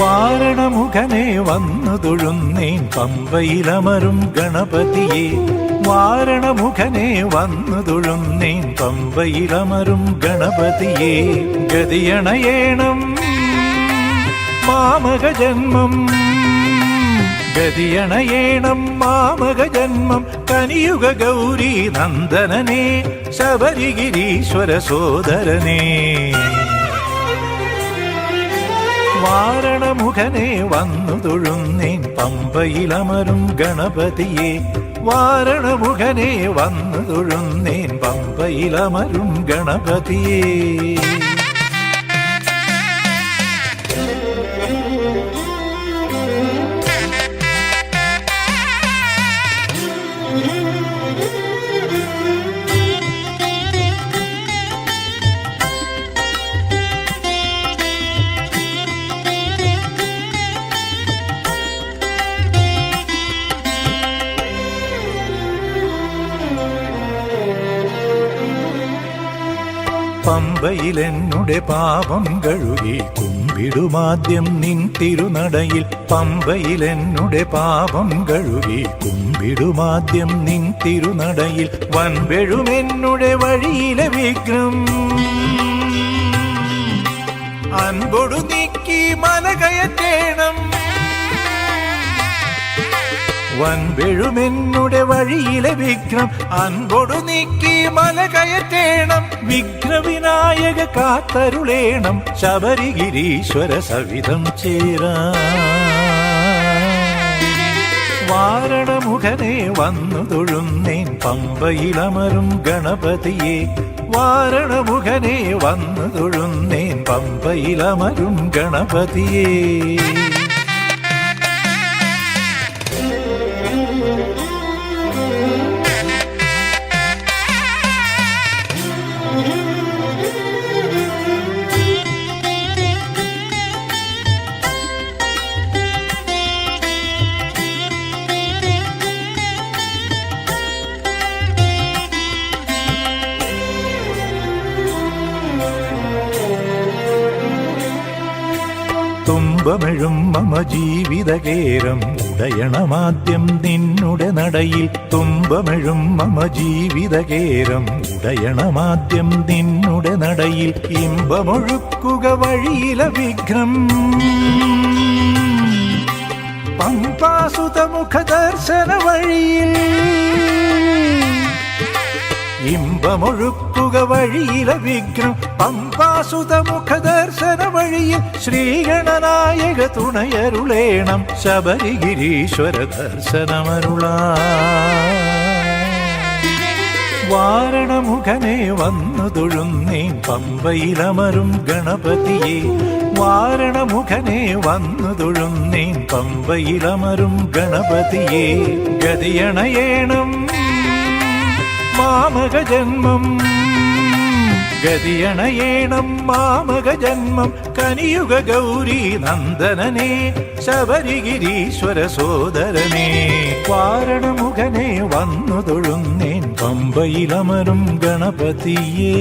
വാരണമുഖനെ വന്നു തൊഴുന്നേൻ പമ്പയിലമരും ഗണപതിയെ. വാരണമുഖനെ വന്നു തൊഴുന്നേൻ പമ്പയിലമരും ഗണപതിയെ. ഗതിയണയേണം മാമക ജന്മം ഗതിയണയേണം മാമക ജന്മം കനിയുഗ ഗൗരി നന്ദനനെ ശബരിഗിരീശ്വര സോദരനേ. വാരണമുഖനെ വന്നു തൊഴുന്നേൻ പമ്പയിലമരും ഗണപതിയെ. വാരണമുഖനെ വന്നു തൊഴുന്നേൻ പമ്പയിലമരും ഗണപതിയെ. പമ്പയിലെന്നുടെ പാപം കഴുകി കുമ്പിടുമാദ്യം നിൻ തിരുനടയിൽ. പമ്പയിലെന്നുടെ പാപം കഴുകി കുമ്പിടുമാദ്യം നിൻ തിരുനടയിൽ. വൻപെഴുമെന്നുടെ വഴിയിലെ വിഘ്നം. അൻപൊടു നീക്കി മല കയറ്റേണം വൻപെഴുമെന്നുടെ വഴിയിലെ വിഘ്നം. അൻപൊടു നീക്കി മല കയറ്റേണം. വിഘ്നവിനായക കാത്തരുളേണം. ശബരിഗിരീശ്വര സവിധം ചേരാ വാരണമുഖനെ വന്നു തൊഴുന്നേൻ പമ്പയിലമരും ഗണപതിയെ. വാരണമുഖനെ വന്നു തൊഴുന്നേൻ പമ്പയിലമരും ഗണപതിയേ. തുമ്പമെഴും മമ ജീവിതകേരം. ഉടയണമാദ്യം നിന്നുടെ നടയിൽ തുമ്പമഴും മമ ജീവിതകേരം. ഉടയണമാദ്യം നിന്നുടെ നടയിൽ ഇമ്പമൊഴുക്കുക വഴിയില വിഘ്നം. പമ്പാസുതമുഖ ദർശന വഴിയിൽ ഇമ്പമൊഴുക്കുക വഴിയിലെ വിഘ്നം പമ്പാസുതമുഖദർശന വഴിയിൽ ശ്രീഗണനായക തുണയരുളേണം ശബരിഗിരീശ്വര ദർശനമരുളാ. വാരണമുഖനെ വന്നു തൊഴുന്നേ പമ്പയിലമരും ഗണപതിയെ. വാരണമുഖനെ വന്നു തൊഴുന്നേ പമ്പയിലമരും ഗണപതിയെ. ഗതിയണയേണം മാമക ജന്മം ഗതിയണയേണം മാമക ജന്മം കനിയുഗ ഗൗരി നന്ദനനെ ശബരിഗിരീശ്വര സോദരനെ വാരണമുഖനെ വന്നു തൊഴുന്നേൻ പമ്പയിലമരും ഗണപതിയേ.